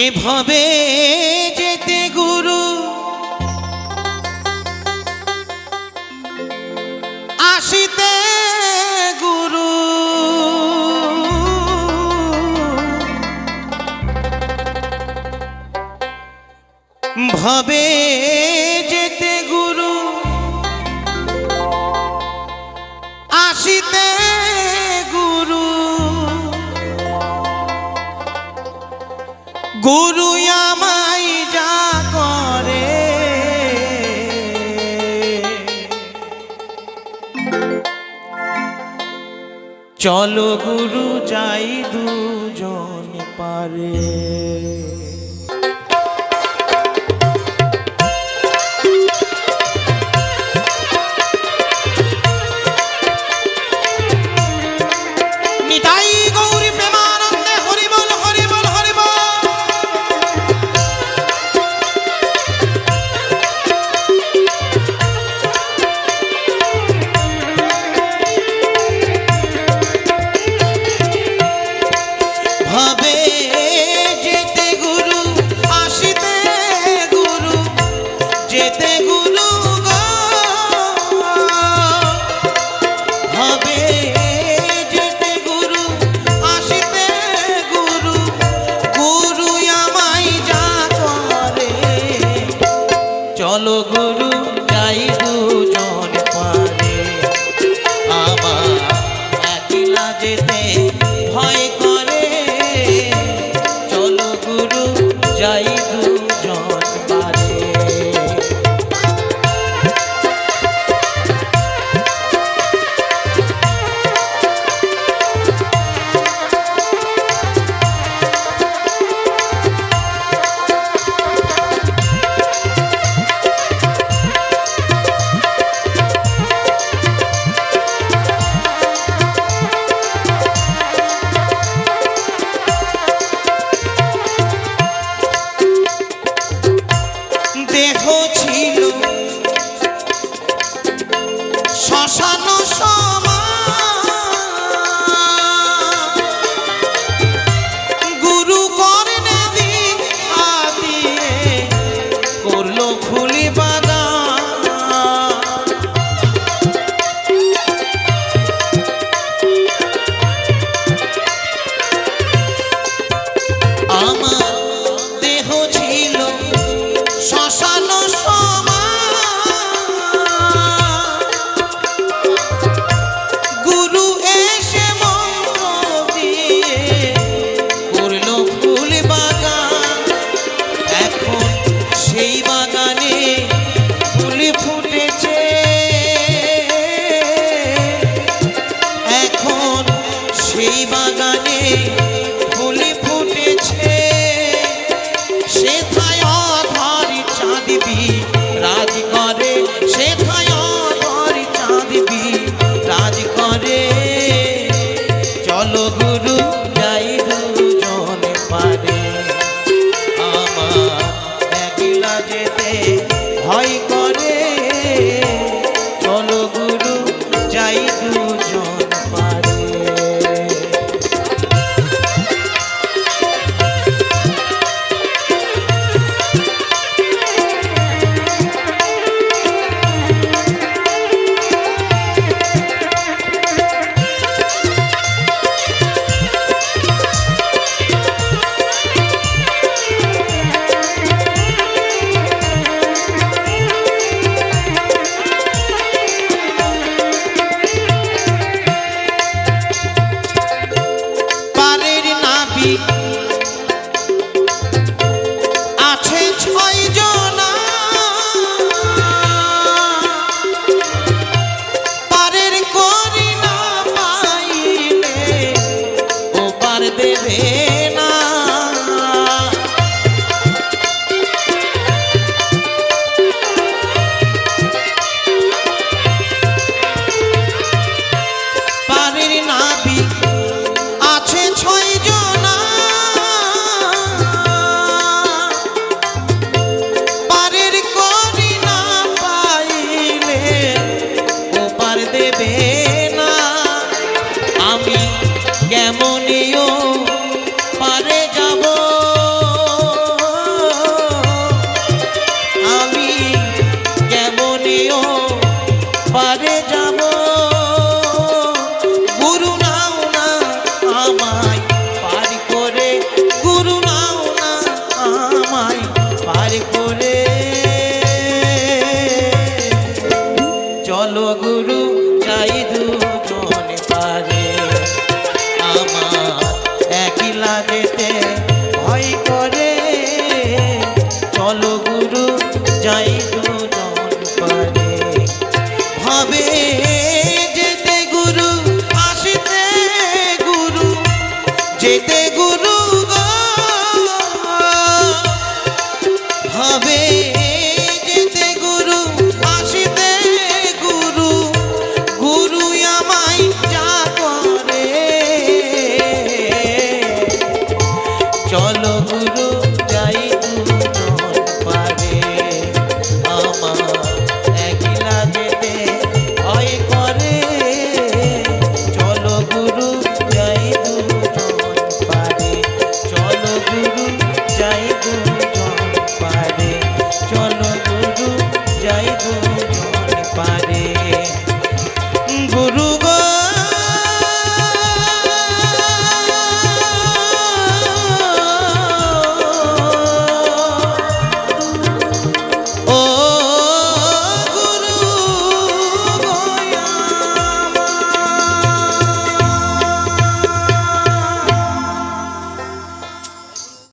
এভাবে যেতে গুরু। আসিতে গুরু। ভবে গুরু আমায় যা করে। চলো গুরু যাই দুজন পারে। চলো গুরু যাই দুজন। চলো গুরু, যাই দুজন পারে। ভয় করে। চলো গুরু, যাই পারে। ভাবে যেতে গুরু, আসতে গুরু, যেতে